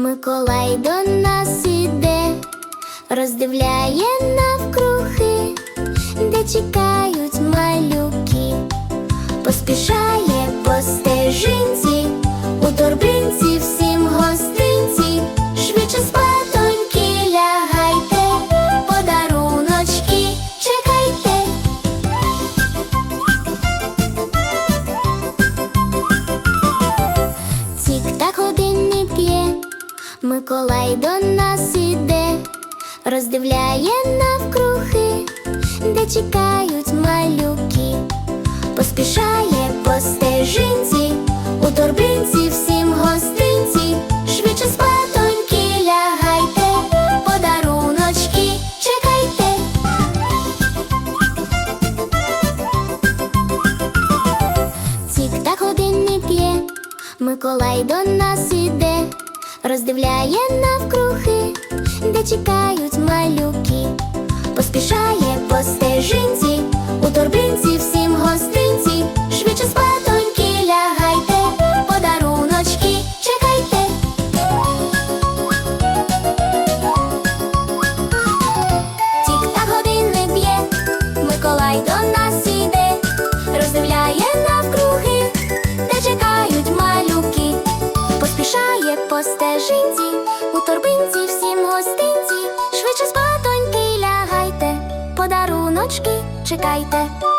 Миколай до нас іде, роздивляє навкруги, де чекають малюки, поспішає по стежинці, у торбинці всім гостинці, швидше спатоньки лягайте, подаруночки чекайте. Годинник б'є, Миколай до нас іде, роздивляє навкруги, де чекають малюки, поспішає по стежинці, у торбинці всім гостинці, швидше спатоньки лягайте, подаруночки чекайте. Тік-так годинник б'є, Миколай до нас іде, роздивляє навкруги, де чекають малюки, поспішає по стежинці, у торбинці по стежинці, у торбинці всім гостинці, швидше спатоньки лягайте, подаруночки чекайте.